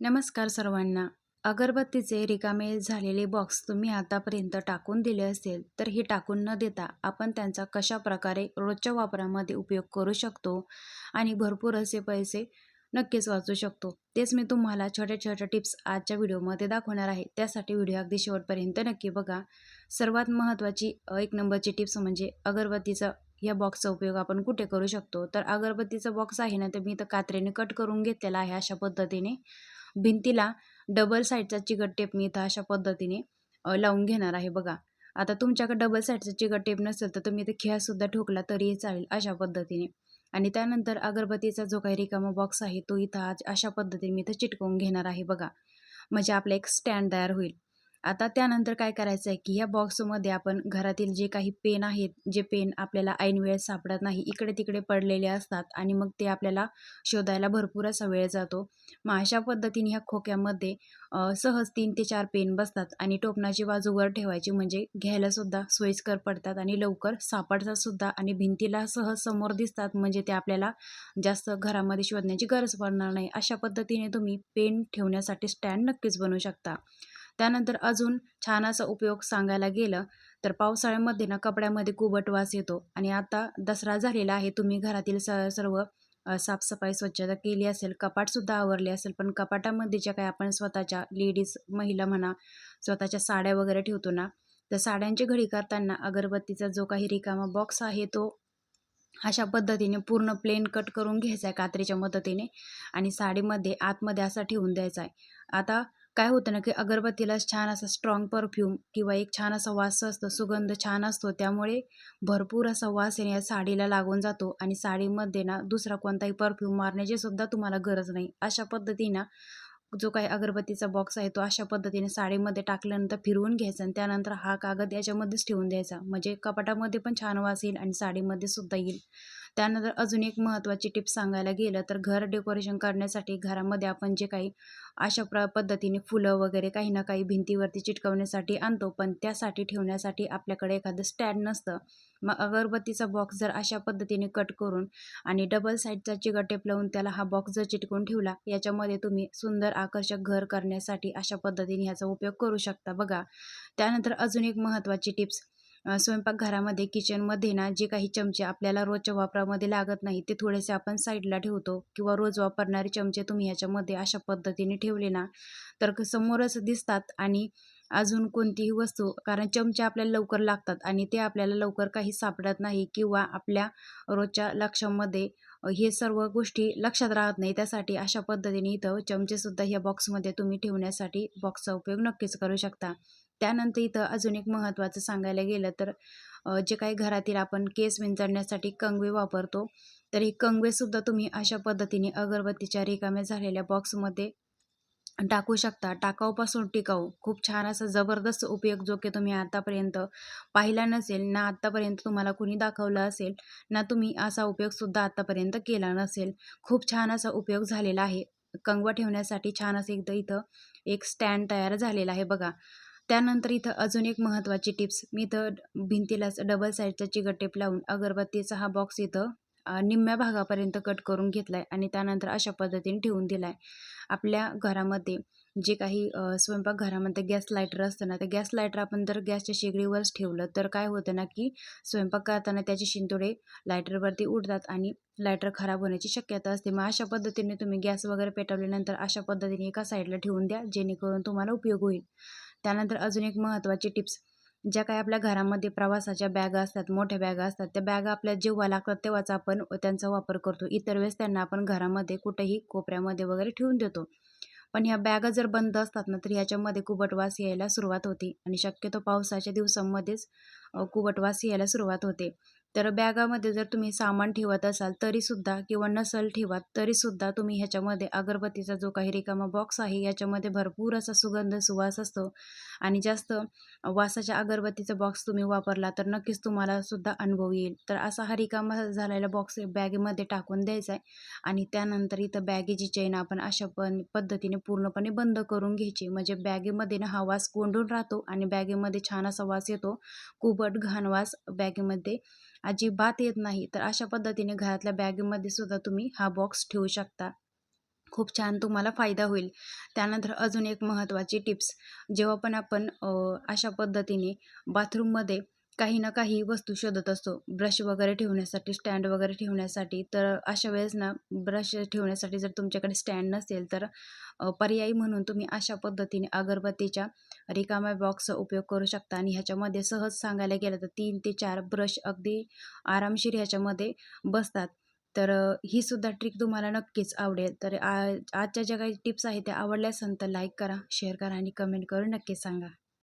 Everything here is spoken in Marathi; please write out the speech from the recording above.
नमस्कार सर्वांना. अगरबत्तीचे रिकामे झालेले बॉक्स तुम्ही आतापर्यंत टाकून दिले असेल तर हे टाकून न देता आपण त्यांचा कशा प्रकारे रोजच्या वापरामध्ये उपयोग करू शकतो आणि भरपूर असे पैसे नक्कीच वाचू शकतो. तेच मी तुम्हाला छोट्या छोट्या टिप्स आजच्या व्हिडिओमध्ये दाखवणार आहे. त्यासाठी व्हिडिओ अगदी शेवटपर्यंत नक्की बघा. सर्वात महत्त्वाची एक नंबरची टिप्स म्हणजे अगरबत्तीचा या बॉक्सचा उपयोग आपण कुठे करू शकतो? तर अगरबत्तीचा बॉक्स आहे ना तर मी तर कात्रीने कट करून घेतलेला आहे अशा पद्धतीने. भिंतीला डबल साईडचा चिकट टेप मी इथं अशा पद्धतीने लावून घेणार आहे बघा. आता तुमच्याकडे डबल साईडचा चिकट टेप नसेल तर तुम्ही इथे खिळासुद्धा ठोकला तरीही चालेल अशा पद्धतीने. आणि त्यानंतर अगरबत्तीचा जो काही रिकामा बॉक्स आहे तो इथं आज अशा पद्धतीने मी इथं चिटकवून घेणार आहे बघा. म्हणजे आपला एक स्टँड तयार होईल. आता त्यानंतर काय करायचं आहे की ह्या बॉक्समध्ये आपण घरातील जे काही पेन आहेत जे पेन आपल्याला ऐन सापडत नाही इकडे तिकडे पडलेले असतात आणि मग ते आपल्याला शोधायला भरपूर असा वेळ जातो. मग अशा पद्धतीने ह्या खोक्यामध्ये सहज तीन ते चार पेन बसतात आणि टोपणाची बाजू वर ठेवायची म्हणजे घ्यायलासुद्धा सोयीस्कर पडतात आणि लवकर सापडतातसुद्धा आणि भिंतीला सहज समोर दिसतात म्हणजे ते आपल्याला जास्त घरामध्ये शोधण्याची गरज पडणार नाही. अशा पद्धतीने तुम्ही पेन ठेवण्यासाठी स्टँड नक्कीच बनवू शकता. त्यानंतर अजून छान असा उपयोग सांगायला गेलं तर पावसाळ्यामध्ये ना कपड्यामध्ये कुबट वास येतो आणि आता दसरा झालेला आहे. तुम्ही घरातील स सर्व साफसफाई स्वच्छता केली असेल कपाटसुद्धा आवरले असेल पण कपाटामध्ये ज्या काही आपण स्वतःच्या लेडीज महिला म्हणा स्वतःच्या साड्या वगैरे ठेवतो ना तर साड्यांची घडी करताना अगरबत्तीचा जो काही रिकामा बॉक्स आहे तो अशा पद्धतीने पूर्ण प्लेन कट करून घ्यायचा आहे कात्रीच्या मदतीने आणि साडीमध्ये आतमध्ये असा ठेवून द्यायचा आहे. आता काय होतं ना की अगरबत्तीला छान असा स्ट्रॉंग परफ्यूम किंवा एक छान असा वास असतो सुगंध छान असतो त्यामुळे भरपूर असा वास आहे या साडीला लागून जातो. आणि साडीमध्ये ना दुसरा कोणताही परफ्यूम मारण्याची सुद्धा तुम्हाला गरज नाही. अशा पद्धतीनं जो काही अगरबत्तीचा बॉक्स आहे तो अशा पद्धतीने साडीमध्ये टाकल्यानंतर फिरवून घ्यायचा आणि त्यानंतर हा कागद याच्यामध्येच ठेवून द्यायचा. म्हणजे कपाटामध्ये पण छान वास येईल आणि साडीमध्ये सुद्धा येईल. त्यानंतर अजून एक महत्त्वाची टिप्स सांगायला गेलं तर घर डेकोरेशन करण्यासाठी घरामध्ये आपण जे काही अशा प्र पद्धतीने फुलं वगैरे काही ना काही भिंतीवरती चिटकवण्यासाठी आणतो. पण त्यासाठी ठेवण्यासाठी आपल्याकडे एखादं स्टँड नसतं. मग अगरबत्तीचा बॉक्स जर अशा पद्धतीने कट करून आणि डबल साईडचा चिकट टेप लावून त्याला हा बॉक्स जर चिटकून ठेवला याच्यामध्ये तुम्ही सुंदर आकर्षक घर करण्यासाठी अशा पद्धतीने ह्याचा उपयोग करू शकता बघा. त्यानंतर अजून एक महत्त्वाची टिप्स. स्वयंपाकघरामध्ये किचनमध्ये ना जे काही चमचे आपल्याला रोजच्या वापरामध्ये लागत नाही ते थोडेसे आपण साईडला ठेवतो किंवा रोज वापरणारे चमचे तुम्ही ह्याच्यामध्ये अशा पद्धतीने ठेवले ना तर क- समोरच दिसतात आणि अजून कोणतीही वस्तू कारण चमचे आपल्याला लवकर लागतात आणि ते आपल्याला लवकर काही सापडत नाही किंवा आपल्या रोजच्या लक्षामध्ये हे सर्व गोष्टी लक्षात राहत नाही. त्यासाठी अशा पद्धतीने इथं चमचेसुद्धा ह्या बॉक्समध्ये तुम्ही ठेवण्यासाठी बॉक्सचा उपयोग नक्कीच करू शकता. त्यानंतर इथं अजून एक महत्त्वाचं सांगायला गेलं तर जे काही घरातील आपण केस विंचरण्यासाठी कंगवे वापरतो तर ही कंगवेसुद्धा तुम्ही अशा पद्धतीने अगरबत्तीच्या रिकाम्या झालेल्या बॉक्समध्ये टाकू शकता. टाकाऊपासून टिकाऊ. खूप छान असा जबरदस्त उपयोग जो की तुम्ही आतापर्यंत पाहिला नसेल ना आत्तापर्यंत तुम्हाला कुणी दाखवलं असेल ना तुम्ही असा उपयोगसुद्धा आत्तापर्यंत केला नसेल. खूप छान असा उपयोग झालेला आहे. कंगवा ठेवण्यासाठी छान असं एकदा इथं एक स्टँड तयार झालेला आहे बघा. त्यानंतर इथं अजून एक महत्त्वाची टिप्स. मी इथं भिंतीलाच डबल साईडचा चिकट टेप लावून अगरबत्तीचा हा बॉक्स इथं निम्म्या भागापर्यंत कट करून घेतला आहे आणि त्यानंतर अशा पद्धतीने ठेवून दिला आहे आपल्या घरामध्ये जे काही स्वयंपाकघरामध्ये गॅस लायटर असतं ना तर गॅस लायटर आपण जर गॅसच्या शेगडीवरच ठेवलं तर काय होतं ना की स्वयंपाक करताना त्याचे शिंतोडे लायटरवरती उडतात आणि लायटर खराब होण्याची शक्यता असते. मग अशा पद्धतीने तुम्ही गॅस वगैरे पेटवल्यानंतर अशा पद्धतीने एका साईडला ठेवून द्या जेणेकरून तुम्हाला उपयोग होईल. त्यानंतर अजून एक महत्त्वाची टिप्स. ज्या काही आपल्या घरामध्ये प्रवासाच्या बॅगा असतात मोठ्या बॅगा असतात त्या बॅगा आपल्या जेव्हा लागतात तेव्हाच आपण त्यांचा वापर करतो. इतर वेळेस त्यांना आपण घरामध्ये कुठेही कोपऱ्यामध्ये वगैरे ठेवून देतो. पण ह्या बॅगा जर बंद असतात ना तर ह्याच्यामध्ये कुबटवास यायला सुरुवात होते. आणि शक्यतो पावसाच्या दिवसांमध्येच कुबटवास यायला सुरुवात होते. तर बॅगामध्ये जर तुम्ही सामान ठेवत असाल तरीसुद्धा किंवा नसल ठेवत तरीसुद्धा तुम्ही ह्याच्यामध्ये अगरबत्तीचा जो काही रिकामा बॉक्स आहे याच्यामध्ये भरपूर असा सुगंध सुवास असतो. आणि जास्त वासाच्या अगरबत्तीचा बॉक्स तुम्ही वापरला तर नक्कीच तुम्हाला सुद्धा अनुभव येईल. तर असा हा रिकामा झालेला बॉक्स बॅगेमध्ये टाकून द्यायचा आहे. आणि त्यानंतर इथं बॅगेची चेन आपण अशा पण पद्धतीने पूर्णपणे बंद करून घ्यायची. म्हणजे बॅगेमध्ये ना हा वास कोंडून राहतो आणि बॅगेमध्ये छान असा वास येतो. कुबट घाण वास बॅगेमध्ये अजिबात येत नाही. तर अशा पद्धतीने घरातल्या बॅगेमध्ये सुद्धा तुम्ही हा बॉक्स ठेवू शकता. खूप छान तुम्हाला फायदा होईल. त्यानंतर अजून एक महत्त्वाची टिप्स जेव्हा पण आपण अशा पद्धतीने बाथरूममध्ये काही ना काही वस्तू शोधत असतो. ब्रश वगैरे ठेवण्यासाठी स्टँड वगैरे ठेवण्यासाठी तर अशा वेळेस ना ब्रश ठेवण्यासाठी जर तुमच्याकडे स्टँड नसेल तर पर्यायी म्हणून तुम्ही अशा पद्धतीने अगरबत्तीच्या रिकाम्या बॉक्सचा उपयोग करू शकता. आणि ह्याच्यामध्ये सहज सांगायला गेलं तर तीन ते चार ब्रश अगदी आरामशीर ह्याच्यामध्ये बसतात. तर ही सुद्धा ट्रिक तुम्हाला नक्कीच आवडेल. तर आजच्या ज्या काही टिप्स आहेत त्या आवडल्या असेल तर लाईक करा शेअर करा आणि कमेंट करून नक्कीच सांगा.